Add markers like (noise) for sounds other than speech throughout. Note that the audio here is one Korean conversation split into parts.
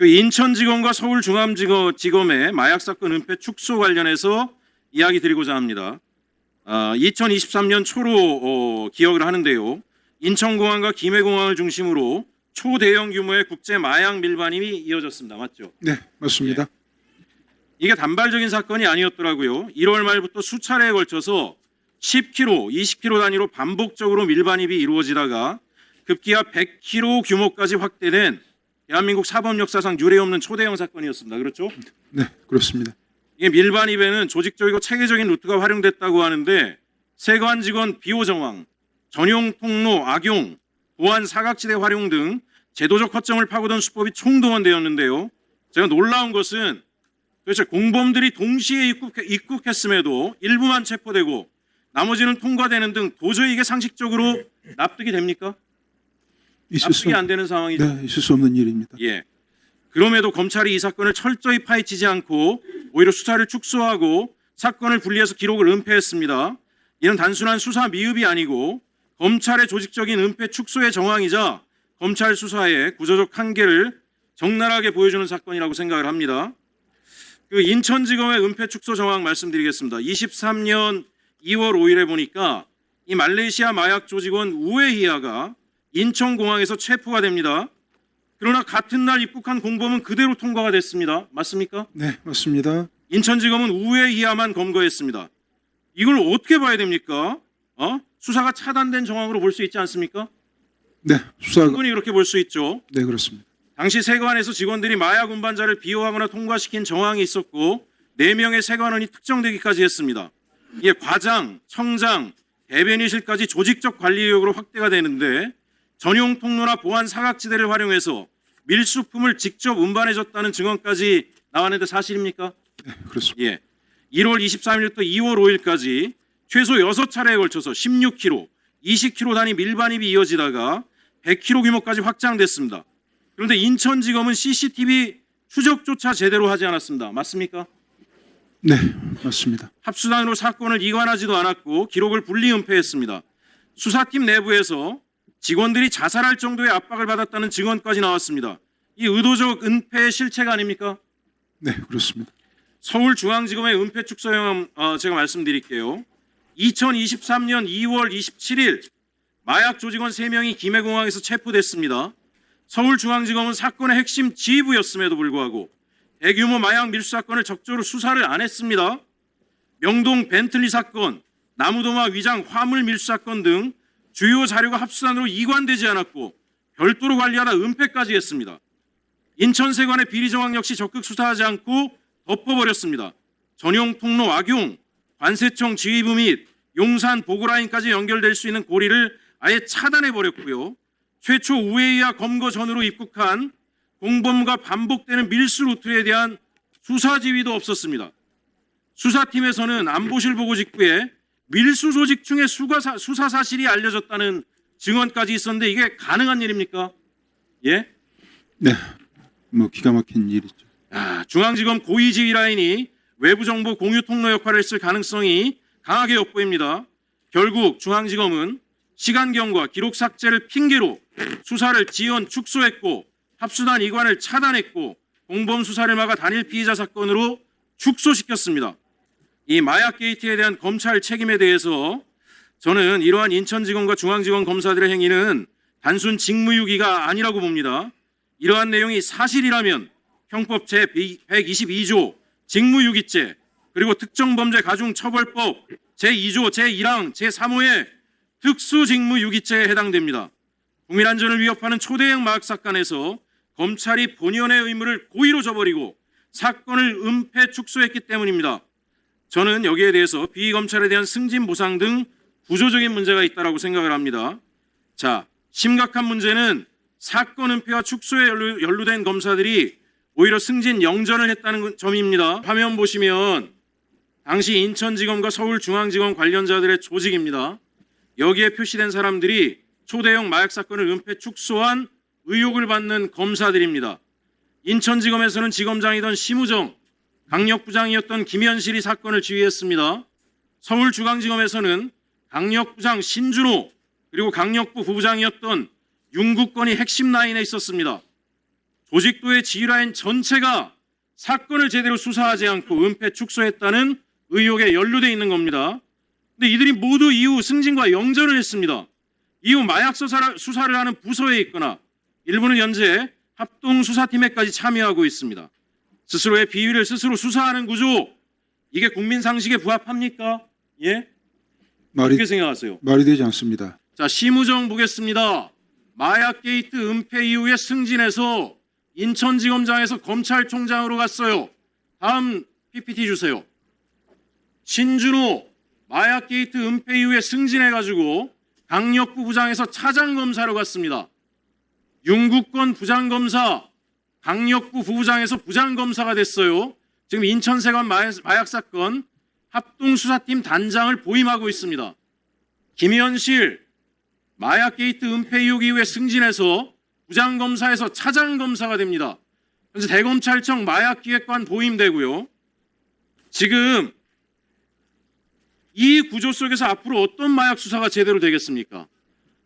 그 인천지검과 서울중앙지검의 마약 사건 은폐 축소 관련해서 이야기 드리고자 합니다. 아, 2023년 초로 어, 기억을 하는데요. 인천공항과 김해공항을 중심으로 초대형 규모의 국제 마약 밀반입이 이어졌습니다. 맞죠? 네, 맞습니다. 이게 단발적인 사건이 아니었더라고요. 1월 말부터 수차례에 걸쳐서 10km, 20km 단위로 반복적으로 밀반입이 이루어지다가 급기야 100km 규모까지 확대된 대한민국 사법 역사상 유례 없는 초대형 사건이었습니다. 그렇죠? 네, 그렇습니다. 이게 밀반 입에는 조직적이고 체계적인 루트가 활용됐다고 하는데 세관 직원 비호 정황, 전용 통로 악용, 보안 사각지대 활용 등 제도적 허점을 파고든 수법이 총동원되었는데요. 제가 놀라운 것은 도대체 공범들이 동시에 입국, 입국했음에도 일부만 체포되고 나머지는 통과되는 등 도저히 이게 상식적으로 납득이 됩니까? 있을 수, 납득이 안 되는 상황이죠. 네, 있을 수 없는 일입니다. 예. 그럼에도 검찰이 이 사건을 철저히 파헤치지 않고 오히려 수사를 축소하고 사건을 분리해서 기록을 은폐했습니다. 이는 단순한 수사 미흡이 아니고 검찰의 조직적인 은폐 축소의 정황이자 검찰 수사의 구조적 한계를 적나라하게 보여주는 사건이라고 생각을 합니다. 그 인천지검의 은폐 축소 정황 말씀드리겠습니다. 23년 2월 5일에 보니까 이 말레이시아 마약 조직원 우에히아가 인천공항에서 체포가 됩니다. 그러나 같은 날 입국한 공범은 그대로 통과가 됐습니다. 맞습니까? 네, 맞습니다. 인천지검은 우회 이하만 검거했습니다. 이걸 어떻게 봐야 됩니까? 어? 수사가 차단된 정황으로 볼 수 있지 않습니까? 네, 수사가 충분히 그렇게 볼 수 있죠. 네 그렇습니다. 당시 세관에서 직원들이 마약 운반자를 비호하거나 통과시킨 정황이 있었고 4명의 세관원이 특정되기까지 했습니다. 이게 과장, 청장, 대변인실까지 조직적 관리 의혹으로 확대가 되는데 전용 통로나 보안 사각지대를 활용해서 밀수품을 직접 운반해줬다는 증언까지 나왔는데 사실입니까? 네, 그렇습니다. 예. 1월 23일부터 2월 5일까지 최소 6차례에 걸쳐서 16km, 20km 단위 밀반입이 이어지다가 100km 규모까지 확장됐습니다. 그런데 인천지검은 CCTV 추적조차 제대로 하지 않았습니다. 맞습니까? 네, 맞습니다. 합수단으로 사건을 이관하지도 않았고 기록을 분리 은폐했습니다. 수사팀 내부에서 직원들이 자살할 정도의 압박을 받았다는 증언까지 나왔습니다. 이 의도적 은폐의 실체가 아닙니까? 네, 그렇습니다. 서울중앙지검의 은폐 축소 형은 어, 제가 말씀드릴게요. 2023년 2월 27일 마약 조직원 3명이 김해공항에서 체포됐습니다. 서울중앙지검은 사건의 핵심 지휘부였음에도 불구하고 대규모 마약 밀수 사건을 적절히 수사를 안 했습니다. 명동 벤틀리 사건, 나무도마 위장 화물 밀수 사건 등 주요 자료가 합수단으로 이관되지 않았고 별도로 관리하다 은폐까지 했습니다. 인천세관의 비리 정황 역시 적극 수사하지 않고 덮어버렸습니다. 전용 통로 악용, 관세청 지휘부 및 용산 보고라인까지 연결될 수 있는 고리를 아예 차단해 버렸고요. 최초 우회이와 검거 전으로 입국한 공범과 반복되는 밀수 루트에 대한 수사 지휘도 없었습니다. 수사팀에서는 안보실 보고 직후에 밀수 조직 중에 수가 사- 수사 사실이 알려졌다는 증언까지 있었는데 이게 가능한 일입니까? 예? 네, 뭐 기가 막힌 일이죠. 아, 중앙지검 고위지휘 라인이 외부 정보 공유 통로 역할을 했을 가능성이 강하게 엿보입니다. 결국 중앙지검은 시간경과 기록 삭제를 핑계로 수사를 지연 축소했고 합수단 이관을 차단했고 공범 수사를 막아 단일 피의자 사건으로 축소시켰습니다. 이 마약 게이트에 대한 검찰 책임에 대해서 저는 이러한 인천지검과 중앙지검 검사들의 행위는 단순 직무유기가 아니라고 봅니다. 이러한 내용이 사실이라면 형법 제 122조 직무유기죄 그리고 특정범죄 가중처벌법 제2조 제1항 제3호의 특수직무유기죄에 해당됩니다. 국민 안전을 위협하는 초대형 마약 사건에서 검찰이 본연의 의무를 고의로 저버리고 사건을 은폐 축소했기 때문입니다. 저는 여기에 대해서 비검찰에 대한 승진 보상 등 구조적인 문제가 있다고 생각을 합니다. 자, 심각한 문제는 사건 은폐와 축소에 연루, 연루 된 검사들이 오히려 승진 영전을 했다는 점입니다. 화면 보시면 당시 인천지검과 서울중앙지검 관련자들의 조직입니다. 여기에 표시된 사람들이 초대형 마약 사건을 은폐 축소한 의혹을 받는 검사들입니다. 인천지검에서는 지검장이던 심우정, 강력부장이었던 김현실이 사건을 지휘했습니다. 서울중앙지검에서는 강력부장 신준호 그리고 강력부 부부장이었던 윤국건이 핵심 라인에 있었습니다. 조직도의 지휘라인 전체가 사건을 제대로 수사하지 않고 은폐 축소했다는 의혹에 연루돼 있는 겁니다. 근데 이들이 모두 이후 승진과 영전을 했습니다. 이후 마약 수사를, 수사를 하는 부서에 있거나 일부는 현재 합동 수사팀에까지 참여하고 있습니다. 스스로의 비위를 스스로 수사하는 구조 이게 국민 상식에 부합합니까? 예? 말이 어떻게 생각하세요? 말이 되지 않습니다. 자, 심우정 보겠습니다. 마약 게이트 은폐 이후에 승진해서 인천지검장에서 검찰총장으로 갔어요. 다음 PPT 주세요. 신준호 마약 게이트 은폐 이후에 승진해가지고 강력부 부장에서 차장 검사로 갔습니다. 윤국권 부장검사 강력부 부부장에서 부장검사가 됐어요. 지금 인천세관 마약 사건 합동수사팀 단장을 보임하고 있습니다. 김현실 마약 게이트 은폐 의혹 이후에 승진해서 부장검사에서 차장검사가 됩니다. 현재 대검찰청 마약기획관 보임되고요. 지금 이 구조 속에서 앞으로 어떤 마약 수사가 제대로 되겠습니까?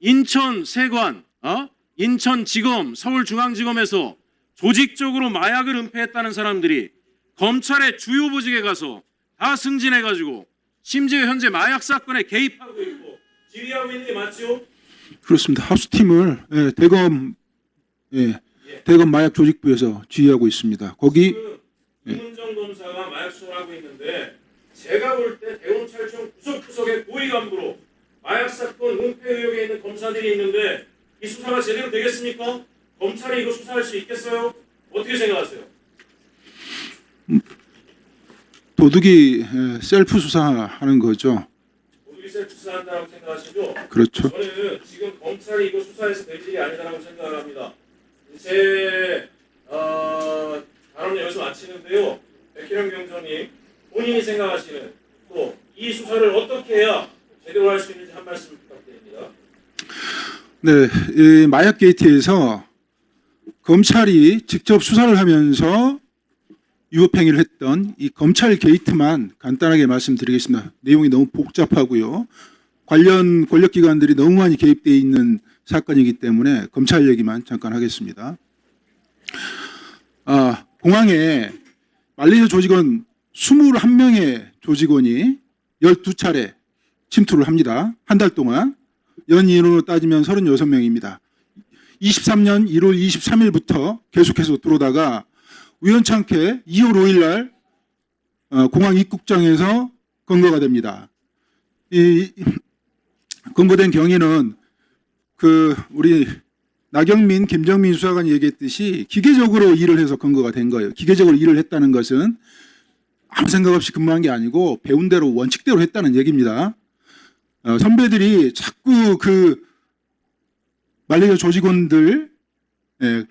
인천 세관, 어? 인천지검, 서울중앙지검에서 조직적으로 마약을 은폐했다는 사람들이 검찰의 주요 보직에 가서 다 승진해가지고 심지어 현재 마약 사건에 개입하고 있고 지휘하고 있는 게 맞죠? 그렇습니다. 합수팀을 예, 대검 예, 대검 마약 조직부에서 지휘하고 있습니다. 거기 지금 이문정 검사가 마약 수사를 하고 있는데 제가 볼 때 대검찰청 구석구석의 고위 간부로 마약 사건 은폐 의혹에 있는 검사들이 있는데 이 수사가 제대로 되겠습니까? 검찰이 이거 수사할 수 있겠어요? 어떻게 생각하세요? 도둑이 예, 셀프 수사하는 거죠. 모두이 셀프 수사한다고 생각하시죠? 그렇죠. 저는 지금 검찰이 이거 수사해서 될 일이 아니다라고 생각을 합니다. 제 어, 발언을 여기서 마치는데요. 백희령 경장님 본인이 생각하시는 또 이 수사를 어떻게 해야 제대로 할 수 있는지 한 말씀 부탁드립니다. 네, 이 마약 게이트에서 검찰이 직접 수사를 하면서 유업행위를 했던 이 검찰 게이트만 간단하게 말씀드리겠습니다. 내용이 너무 복잡하고요. 관련 권력기관들이 너무 많이 개입되어 있는 사건이기 때문에 검찰 얘기만 잠깐 하겠습니다. 아, 공항에 말레이시아 조직원 21명의 조직원이 12차례 침투를 합니다. 한 달 동안. 연 인원으로 따지면 36명입니다. 23년 1월 23일부터 계속해서 들어오다가 우연찮게 2월 5일 날 어, 공항 입국장에서 검거가 됩니다. 이 검거된 경위는 그 우리 나경민, 김정민 수사관이 얘기했듯이 기계적으로 일을 해서 검거가 된 거예요. 기계적으로 일을 했다는 것은 아무 생각 없이 근무한 게 아니고 배운 대로 원칙대로 했다는 얘기입니다. 어, 선배들이 자꾸 그 말레이시아 조직원들 예,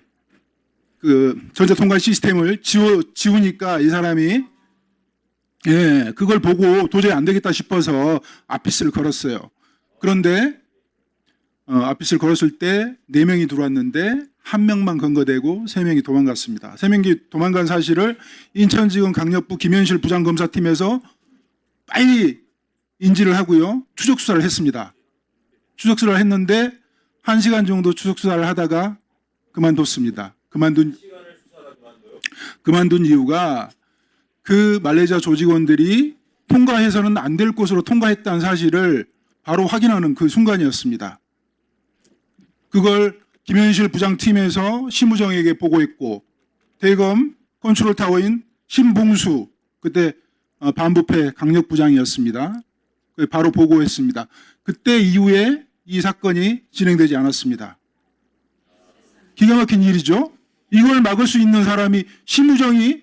그 전자 통관 시스템을 지워 지우니까 이 사람이 예, 그걸 보고 도저히 안 되겠다 싶어서 아피스를 걸었어요. 그런데 어, 아피스를 걸었을 때 네 명이 들어왔는데 한 명만 검거되고 세 명이 도망갔습니다. 세 명이 도망간 사실을 인천지검 강력부 김현실 부장검사팀에서 빨리 인지를 하고요. 추적 수사를 했습니다. 추적 수사를 했는데 한 시간 정도 추적 수사를 하다가 그만뒀습니다. 그만둔 그만둔 이유가 그 말레이시아 조직원들이 통과해서는 안 될 곳으로 통과했다는 사실을 바로 확인하는 그 순간이었습니다. 그걸 김현실 부장팀에서 심우정에게 보고했고 대검 컨트롤 타워인 신봉수 그때 어, 반부패 강력 부장이었습니다. 그 바로 보고했습니다. 그때 이후에 이 사건이 진행되지 않았습니다. 기가 막힌 일이죠. 이걸 막을 수 있는 사람이 심우정이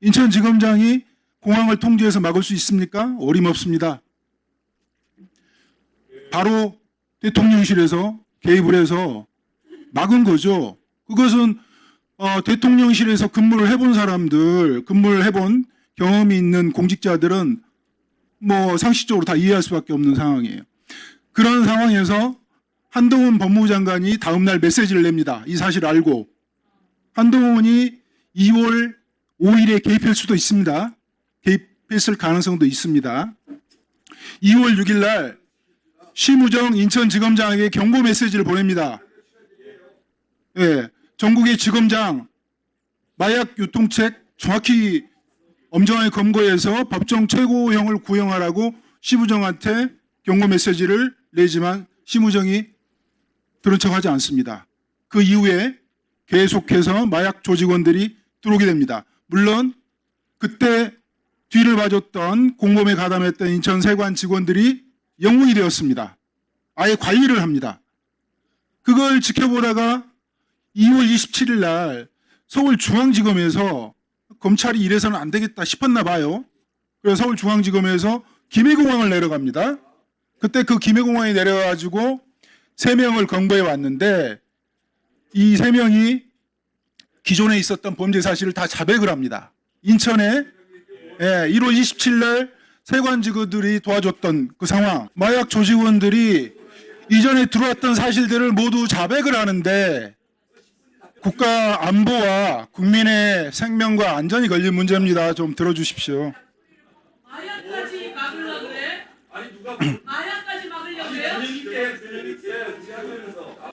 인천지검장이 공항을 통제해서 막을 수 있습니까? 어림없습니다. 바로 대통령실에서 개입을 해서 막은 거죠. 그것은 어, 대통령실에서 근무를 해본 사람들, 근무를 해본 경험이 있는 공직자들은 뭐 상식적으로 다 이해할 수밖에 없는 상황이에요. 그런 상황에서 한동훈 법무부 장관이 다음날 메시지를 냅니다. 이 사실을 알고 한동훈이 2월 5일에 개입할 수도 있습니다. 개입했을 가능성도 있습니다. 2월 6일 날 심우정 인천지검장에게 경고 메시지를 보냅니다. 예, 전국의 지검장 마약 유통책 정확히 엄정하게 검거해서 법정 최고형을 구형하라고 시부정한테 경고 메시지를 내지만 시무정이 들은 척하지 않습니다. 그 이후에 계속해서 마약 조직원들이 들어오게 됩니다. 물론 그때 뒤를 봐줬던 공범에 가담했던 인천 세관 직원들이 영웅이 되었습니다. 아예 관리를 합니다. 그걸 지켜보다가 2월 27일 날 서울중앙지검에서 검찰이 이래서는 안 되겠다 싶었나 봐요. 그래서 서울중앙지검에서 김해공항을 내려갑니다. 그때 그 김해공항에 내려가지고 세 명을 검거해 왔는데 이 세 명이 기존에 있었던 범죄 사실을 다 자백을 합니다. 인천에 예, 1월 27일 날 세관직원들이 도와줬던 그 상황, 마약 조직원들이 이전에 들어왔던 사실들을 모두 자백을 하는데 국가 안보와 국민의 생명과 안전이 걸린 문제입니다. 좀 들어주십시오. 마약까지 막으려 그래? 마약까지 (clears throat) 막으려 그래요?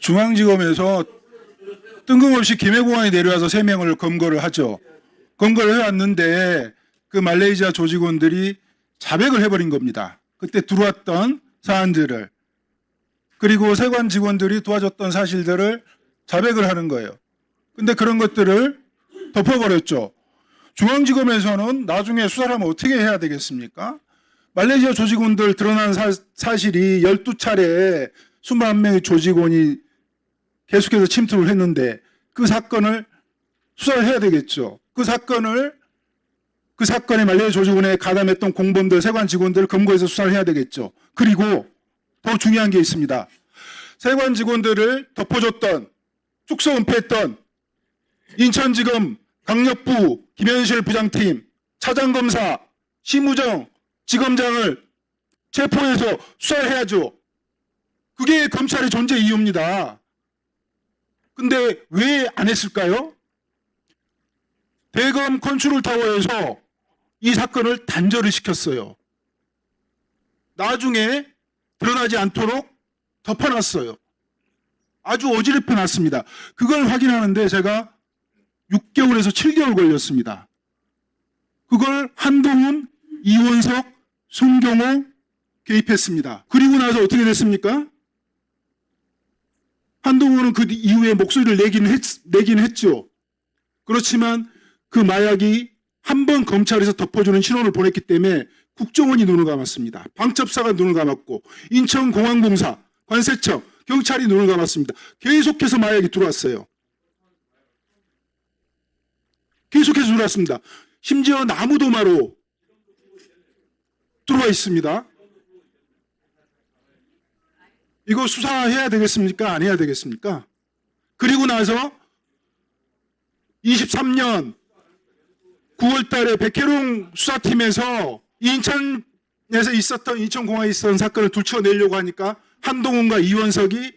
중앙지검에서 뜬금없이 김해공항에 내려와서 세 명을 검거를 하죠. 검거를 해왔는데 그 말레이시아 조직원들이 자백을 해버린 겁니다. 그때 들어왔던 사안들을 그리고 세관 직원들이 도와줬던 사실들을 자백을 하는 거예요. 근데 그런 것들을 덮어버렸죠. 중앙지검에서는 나중에 수사를 하면 어떻게 해야 되겠습니까? 말레이시아 조직원들 드러난 사, 사실이 12차례 21명의 조직원이 계속해서 침투를 했는데 그 사건을 수사를 해야 되겠죠. 그 사건을 그 사건에 말레이시아 조직원에 가담했던 공범들, 세관 직원들을 검거해서 수사를 해야 되겠죠. 그리고 더 중요한 게 있습니다. 세관 직원들을 덮어줬던 축소 은폐했던 인천지검 강력부 김현실 부장팀 차장검사 심우정 지검장을 체포해서 수사를 해야죠. 그게 검찰의 존재 이유입니다. 근데 왜 안 했을까요? 대검 컨트롤 타워에서 이 사건을 단절을 시켰어요. 나중에 드러나지 않도록 덮어놨어요. 아주 어지럽혀 놨습니다. 그걸 확인하는데 제가 6개월에서 7개월 걸렸습니다. 그걸 한동훈, 이원석, 손경호 개입했습니다. 그리고 나서 어떻게 됐습니까? 한동훈은 그 이후에 목소리를 내긴, 했, 내긴 했죠. 그렇지만 그 마약이 한 번 검찰에서 덮어주는 신호를 보냈기 때문에 국정원이 눈을 감았습니다. 방첩사가 눈을 감았고 인천공항공사, 관세청, 경찰이 눈을 감았습니다. 계속해서 마약이 들어왔어요. 계속해서 들어왔습니다. 심지어 나무도마로 들어와 있습니다. 이거 수사해야 되겠습니까? 안 해야 되겠습니까? 그리고 나서 23년 9월 달에 백혜룡 수사팀에서 인천에서 있었던 인천공항에 있었던 사건을 둘쳐내려고 하니까 한동훈과 이원석이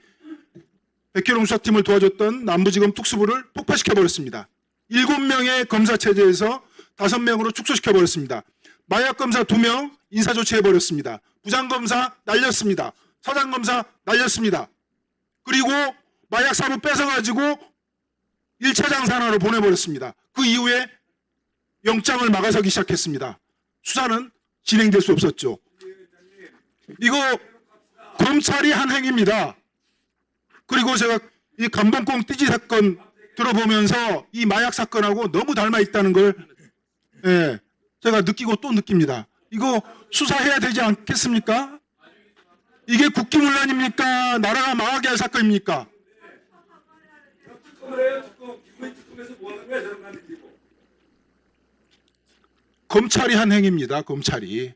백혜룡 수사팀을 도와줬던 남부지검 특수부를 폭파시켜버렸습니다. 7명의 검사 체제에서 5명으로 축소시켜버렸습니다. 마약검사 2명 인사조치해버렸습니다. 부장검사 날렸습니다. 사장검사 날렸습니다. 그리고 마약 사부 뺏어가지고 1차 장산하러 보내버렸습니다. 그 이후에 영장을 막아서기 시작했습니다. 수사는 진행될 수 없었죠. 이거 검찰이 한 행위입니다. 그리고 제가 이 감봉콩 띠지 사건 들어보면서 이 마약 사건하고 너무 닮아 있다는 걸 예, 제가 느끼고 또 느낍니다. 이거 수사해야 되지 않겠습니까? 이게 국기문란입니까? 나라가 망하게 할 사건입니까? 검찰이 한 행위입니다. 검찰이.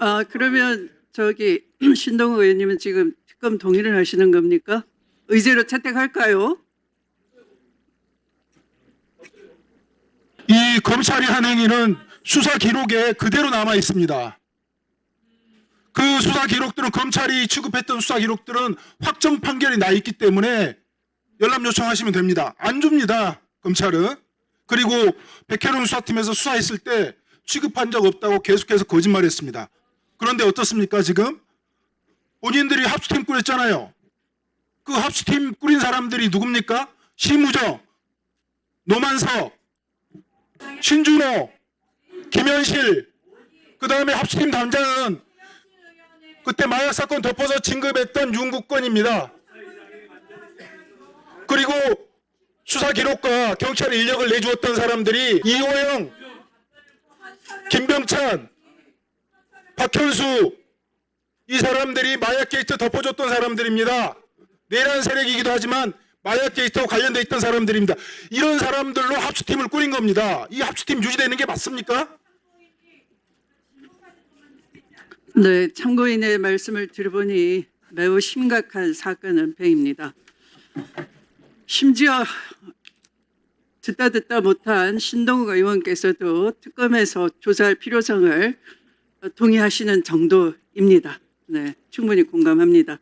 아 그러면 저기 (clears throat) 신동욱 의원님은 지금 특검 동의를 하시는 겁니까? 의제로 채택할까요? 이 검찰이 한 행위는 수사 기록에 그대로 남아 있습니다. 그 수사 기록들은 검찰이 취급했던 수사 기록들은 확정 판결이 나 있기 때문에 연락 요청하시면 됩니다. 안 줍니다. 검찰은. 그리고 백혜룡 수사팀에서 수사했을 때 취급한 적 없다고 계속해서 거짓말했습니다. 그런데 어떻습니까 지금? 본인들이 합수팀 꾸렸잖아요. 그 합수팀 꾸린 사람들이 누굽니까? 심우정, 노만석, 신준호, 김현실, 그 다음에 합수팀 단장은 그때 마약 사건 덮어서 진급했던 윤국권입니다. 그리고 수사 기록과 경찰 인력을 내주었던 사람들이 이호영, 김병찬, 박현수 이 사람들이 마약 게이트 덮어줬던 사람들입니다. 내란 세력이기도 하지만 마약 게이트와 관련돼 있던 사람들입니다. 이런 사람들로 합수팀을 꾸린 겁니다. 이 합수팀 유지되는 게 맞습니까? 네, 참고인의 말씀을 들어보니 매우 심각한 사건 은폐입니다. 심지어 듣다 듣다 못한 신동욱 의원께서도 특검에서 조사할 필요성을 동의하시는 정도입니다. 네, 충분히 공감합니다.